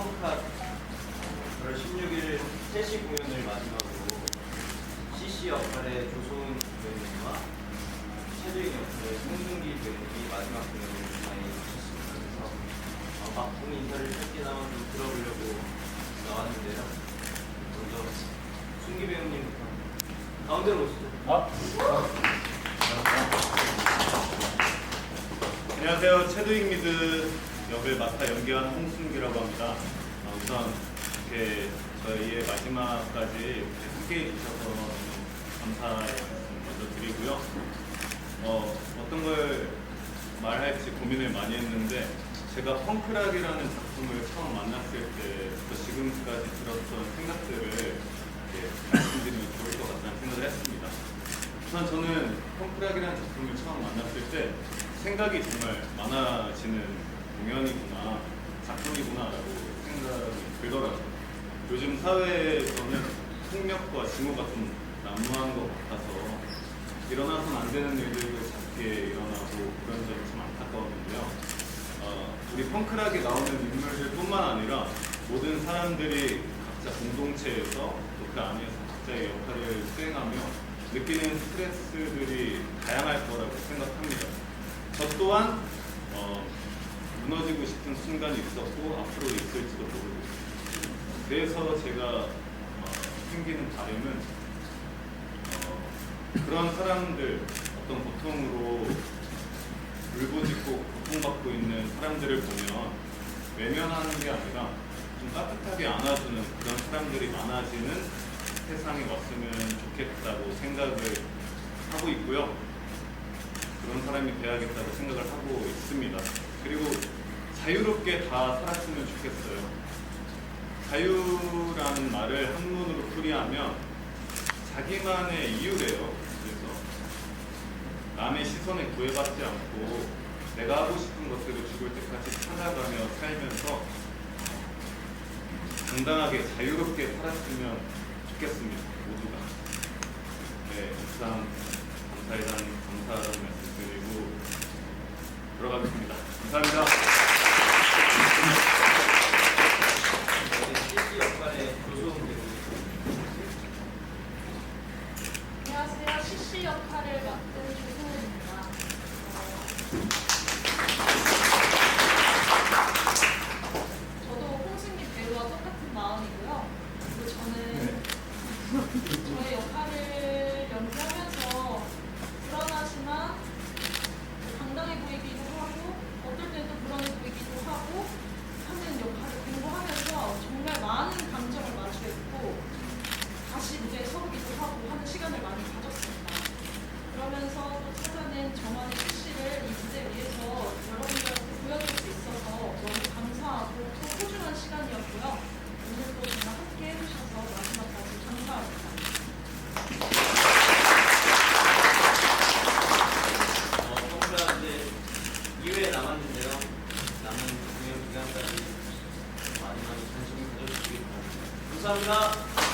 펑카 8월 16일 3시 공연을 마지막으로 CC 역할의 조소은 배우님과 최재익 역할의 송중기 배우님이 마지막 공연을 많이 하셨습니다. 그래서 어, 막공 인사를 짧게나마 좀 들어보려고 나왔는데요. 먼저 순기 배우님부터 가운데로 오시죠. 안녕하세요. 체드윙 미드 역을 맡아 연기한 홍순기라고 합니다. 어, 우선 이렇게 저희의 마지막까지 이렇게 함께 해 주셔서 너무 감사의 말씀 먼저 드리고요. 어, 어떤 걸 말할지 고민을 많이 했는데 제가 펑크락이라는 작품을 처음 만났을 때부터 지금까지 들었던 생각들을 이렇게 말씀드리면 좋을 것 같다는 생각을 했습니다. 우선 저는 펑크락이라는 작품을 처음 만났을 때 생각이 정말 많아지는 공연이구나, 작품이구나라고 생각이 들더라고요. 요즘 사회에서는 폭력과 증오가 좀 난무한 것 같아서 일어나서는 안 되는 일들도 작게 일어나고 그런 점이 참 안타까웠는데요. 어, 우리 펑크락에 나오는 인물들뿐만 아니라 모든 사람들이 각자 공동체에서 또 그 안에서 각자의 역할을 수행하며 느끼는 스트레스들이 다양할 거라고 생각합니다. 저 또한 어, 무너지고 싶은 순간이 있었고 앞으로 있을지도 모르고 그래서 제가 어, 생기는 바람은 어, 그런 사람들 어떤 고통으로 울부짖고 고통받고 있는 사람들을 보면 외면하는 게 아니라 좀 따뜻하게 안아주는 그런 사람들이 많아지는 세상이 왔으면 좋겠다고 생각을 하고 있고요. 그런 사람이 돼야겠다고 생각을 하고 있습니다. 그리고 자유롭게 다 살았으면 좋겠어요. 자유라는 말을 한문으로 풀이하면 자기만의 이유래요. 그래서 남의 시선에 구애받지 않고 내가 하고 싶은 것들을 죽을 때까지 찾아가며 살면서 당당하게 자유롭게 살았으면 좋겠습니다. 모두가. 네, 우선 감사회장 감사하다는 말씀 드리고 돌아가겠습니다. 감사합니다. 네, CC 역할의 조소은 배우님. CC 역할을 맡은 조소은입니다. 어, 저도 홍승기 배우와 똑같은 마음이고요. 그리고 저는 저의 역할을 연기하면서 불안하지만 당당해 보이기도 하고 어떨 때도 불안해 보이기도 하고 하는 역할을 공부하면서 정말 많은 감정을 마주했고 다시 무대에 서보기도 하고 하는 시간을 많이 가졌습니다. 그러면서 또 찾아낸 저만의 실시를 이 무대 위에서 여러분들한테 보여줄 수 있어서 너무 감사하고 또 소중한 시간이었고요. 오늘도 정말 함께 해주셔서 마지막까지 감사합니다. 어, 펑크락 이제 2회 남았는데요. 남은 공연 기간까지 많이 많이 관심 가져주시기 바랍니다. 감사합니다.